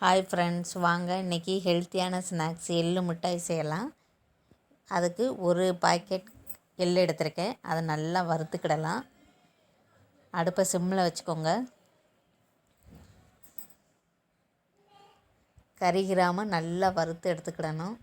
Hi friends வாங்க. இன்றைக்கி ஹெல்த்தியான ஸ்நாக்ஸ் எள்ளு மிட்டாய் செய்யலாம். அதுக்கு ஒரு பாக்கெட் எள்ளு எடுத்திருக்கேன். அதை நல்லா வறுத்துக்கிடலாம். அடுப்பை சிம்மில் வச்சுக்கோங்க. கறிகிராமல் நல்லா வறுத்து எடுத்துக்கிடணும்.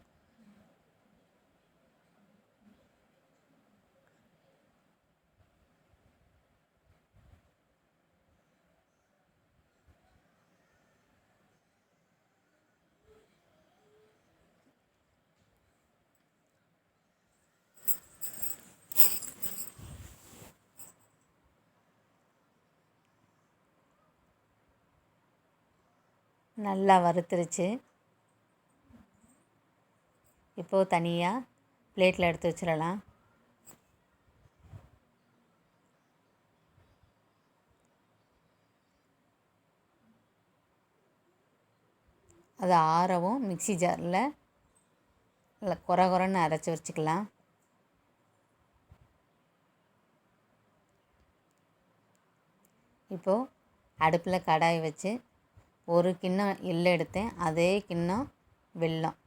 நல்லா வறுத்துருச்சு. இப்போது தனியாக பிளேட்டில் எடுத்து வச்சிடலாம். அது ஆறவும் மிக்சி ஜாரில் நல்லா குறை குறைன்னு அரைச்சி வச்சுக்கலாம். இப்போது அடுப்பில் கடாய் வச்சு ஒரு கிண்ணம் எள்ளு எடுத்தேன் அதே கிண்ணம் வெல்லம்.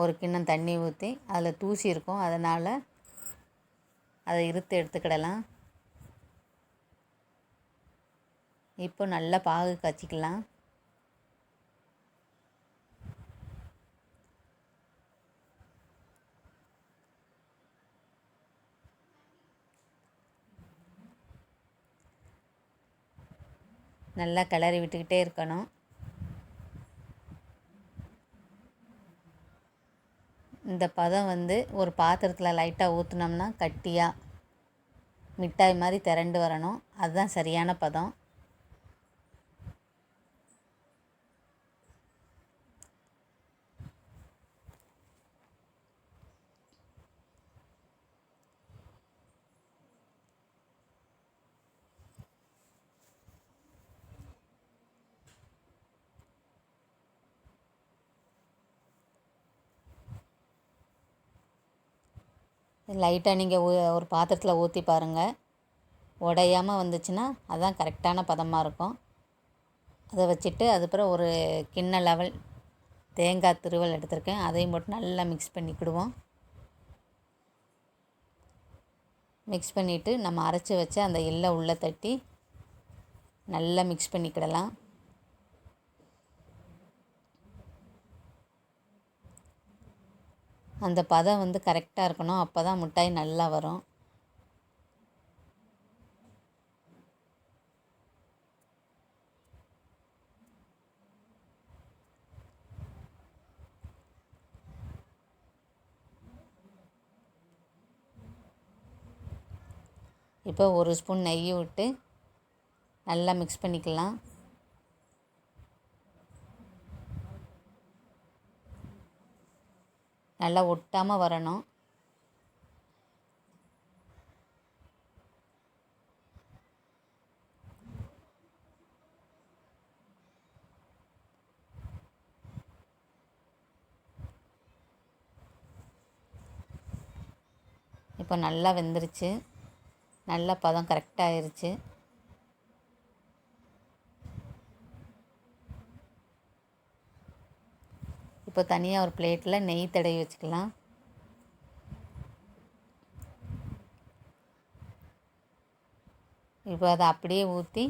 ஒரு கிண்ணம் தண்ணி ஊற்றி அதில் தூசி இருக்கும் அதனால் அதை இருத்து எடுத்துக்கிடலாம். இப்போ நல்லா பாகு காய்ச்சிக்கலாம். நல்லா கிளறி விட்டுக்கிட்டே இருக்கணும். இந்த பதம் வந்து ஒரு பாத்திரத்தில் லைட்டாக ஊற்றுனோம்னா கட்டியாக மிட்டாய் மாதிரி திரண்டு வரணும். அதுதான் சரியான பதம். லைட்டாக நீங்கள் ஒரு பாத்திரத்தில் ஊற்றி பாருங்கள் உடையாமல் வந்துச்சுன்னா அதுதான் கரெக்டான பதமாக இருக்கும். அதை வச்சுட்டு அதுக்கப்புறம் ஒரு கிண்ண லெவல் தேங்காய் திருவல் எடுத்திருக்கேன். அதையும் போட்டு நல்லா மிக்ஸ் பண்ணிக்கிடுவோம். மிக்ஸ் பண்ணிவிட்டு நம்ம அரைச்சி வச்சு அந்த எள்ளை உள்ளே தட்டி நல்லா மிக்ஸ் பண்ணிக்கிடலாம். அந்த பதம் வந்து கரெக்டாக இருக்கணும். அப்போ தான் மிட்டாய் நல்லா வரும். இப்போ ஒரு ஸ்பூன் நெய் விட்டு நல்லா மிக்ஸ் பண்ணிக்கலாம். நல்லா ஒட்டாமல் வரணும். இப்போ நல்லா வெந்துருச்சு. நல்லா பதம் கரெக்டாக இப்போ தனியாக ஒரு பிளேட்டில் நெய் தடவி வச்சுக்கலாம். இப்போ அதை அப்படியே ஊற்றி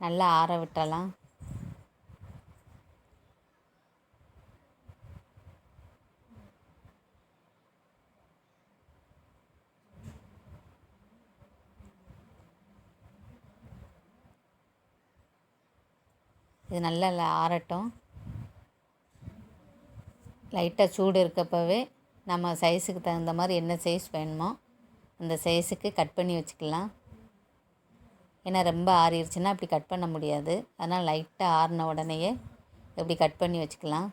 நல்லா ஆற விட்டலாம் இது நல்லா ஆறட்டும். லைட்டாக சூடு இருக்கப்பவே நம்ம சைஸுக்கு தகுந்த மாதிரி என்ன சைஸ் வேணுமோ அந்த சைஸுக்கு கட் பண்ணி வச்சுக்கலாம். ஏன்னா ரொம்ப ஆறிடுச்சுன்னா அப்படி கட் பண்ண முடியாது. அதனால் லைட்டாக ஆறின உடனேயே இப்படி கட் பண்ணி வச்சுக்கலாம்.